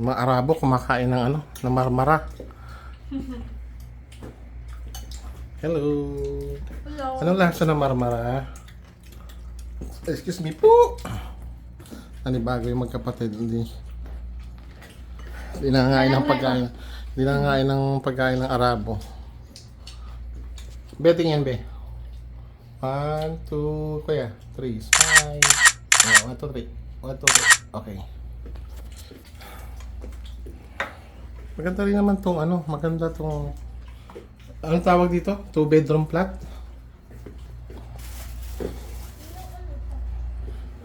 Mga Arabo kumakain ng ano, ng marmara. Hello. Hello. Anong lasa ng marmara? Excuse me po. Nanibago yung magkapatid. Hindi. Nangangain ng pagkain. Hindi nangangain ng pagkain ng Arabo. Be, tingin be. One, two, kuya. Three, five. Yeah, one, two, three. One, two, three. Okay. Maganda rin naman tong ano, maganda tong Anong tawag dito? Two bedroom flat?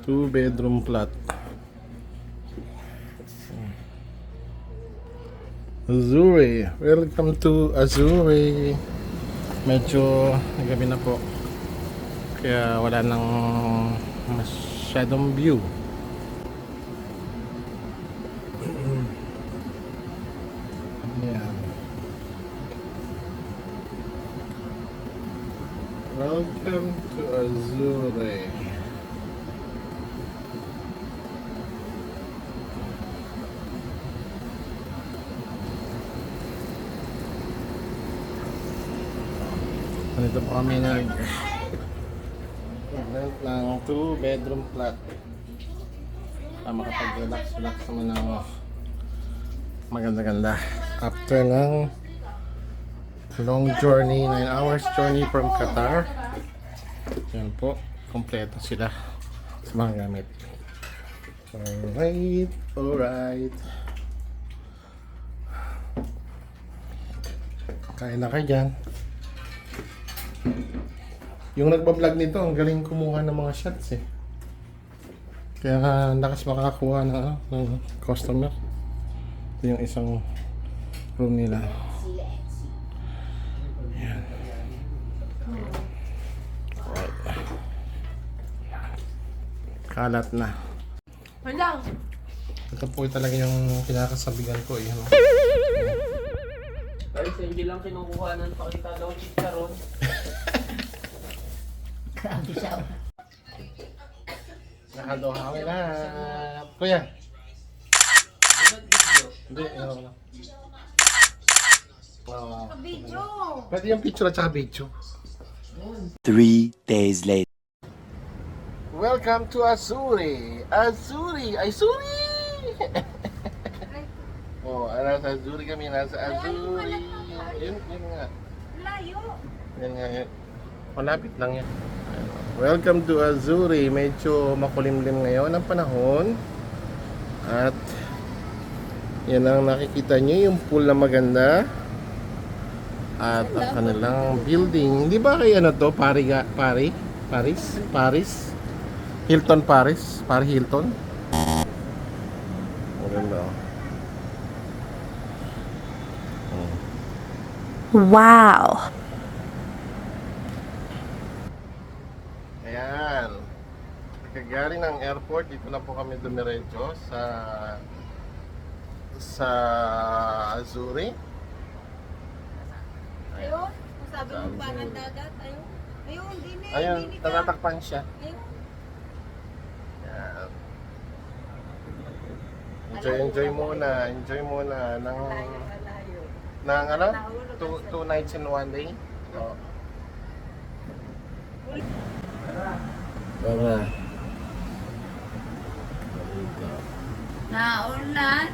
Two bedroom flat. Azuri. Welcome to Azuri. Medyo nagabi na po. Kaya wala nang masyadong view. Ayan. Welcome to Azure. Ganito po kami nag rent ng 2 bedroom flat. Para makapag-relax relax naman ng maganda-ganda. After ng long journey, 9 hours journey from Qatar. Yan po, kompleto sila sa mga gamit. Alright, alright. Kain na kayo dyan. Yung nagbablog nito, ang galing kumuha ng mga shots eh. Kaya lakas makakakuha ng, ano, ng customer. Ito yung isang room nila. Kalat na. Wala. Ito po talaga yung kinakasabihan ko eh. Ano? Guys, hindi lang kinukuha ng pakita daw chicharon. Grabe siya. Nakadohawi na. Kuya. Hindi, ano na. Wow. Video. Pwede yung picture at saka video. Three days later. Welcome to Azuri! Azuri! Azuri! oh, nasa Azuri kami, nasa Azuri. Yun, yun nga. Layo. Yan nga yun. Malapit lang yan. Welcome to Azuri. Medyo makulimlim ngayon ang panahon. At yan ang nakikita nyo, yung pool na maganda. At ang kanilang building. Hindi ba kay ano to? Pari, ga- Pari? Paris? Paris? Hilton Paris? Pari Hilton? Maganda oh. Wow. Ayan. Kagaling ng airport, dito na po kami dumiretso sa sa Azuri. Ayun. Sabi mo pa ng dagat. Ayun. Ayun, dini. Ayun, dini ka. tatatakpan siya. Ayun. Ayan. Enjoy, enjoy muna. Enjoy muna ng ng ano? Two, two nights and one day. Oh. Tara. Naulan.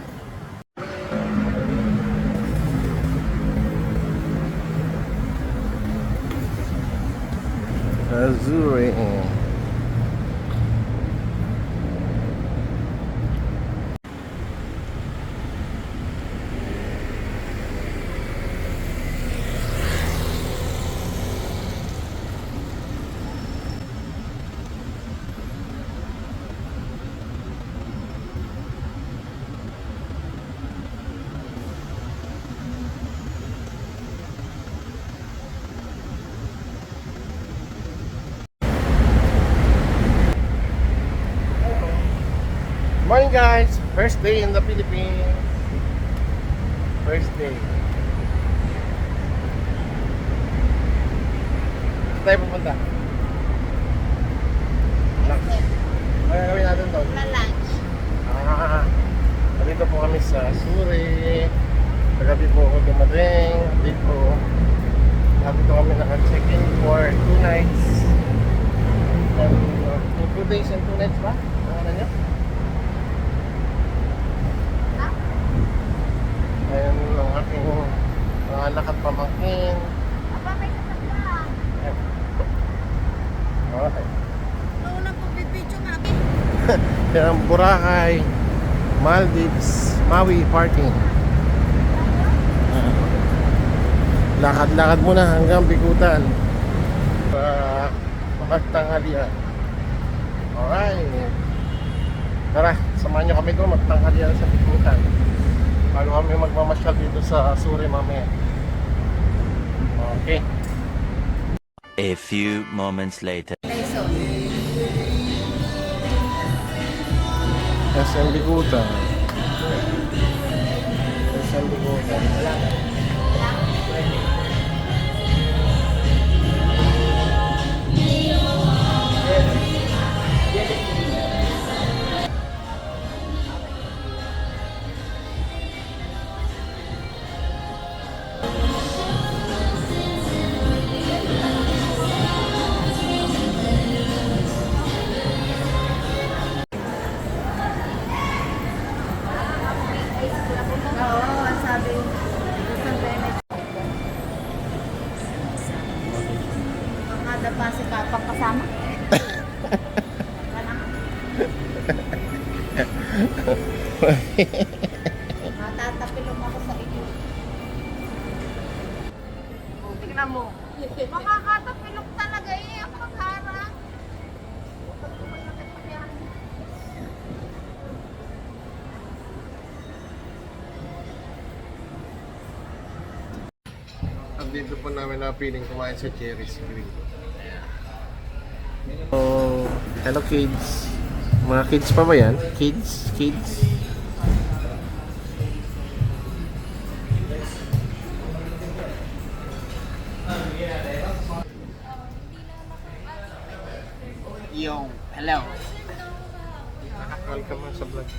Azuri. Morning guys! First day in the Philippines. First day. Saan tayo pupunta? Lunch. Ano gagawin natin doon? Na lunch. Ah, dito po kami sa Suri. Kagabi po ako dumating. Dito. Nandito kami naka-check-in for two nights. And, uh, two, days and two nights ba? Ano nyo? Ayan ang aking mga anak at pamangkin. Aba, may kasama. Okay. Noon na po bibidyo nga. Yan ang Boracay, Maldives, Maui parking. Lakad-lakad muna hanggang Bikutan. Para magtanghalian. Alright. Tara, samahan nyo kami doon magtanghalian sa Bikutan. Bago kami magmamasyal dito sa Suri mamaya. Okay. A few moments later. SM Bikutan. SM Bikutan. Makada pa si Kapang kasama. Matatapilong ako sa iyo. Tingnan mo. Makakatapilok talaga eh. Ang pagharang. At dito po namin napiling kumain sa Cherry's Grill. Oh, hello kids. Mga kids pa ba yan? Kids? Kids? Yo, hello. Welcome sa vlog.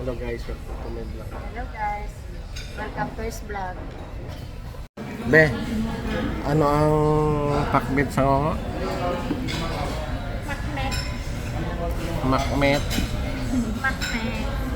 Hello guys, welcome to my vlog. Hello guys. Welcome to his vlog. Be, ano ang pakbit sa ngo? Makmek. Makmet. Makmek.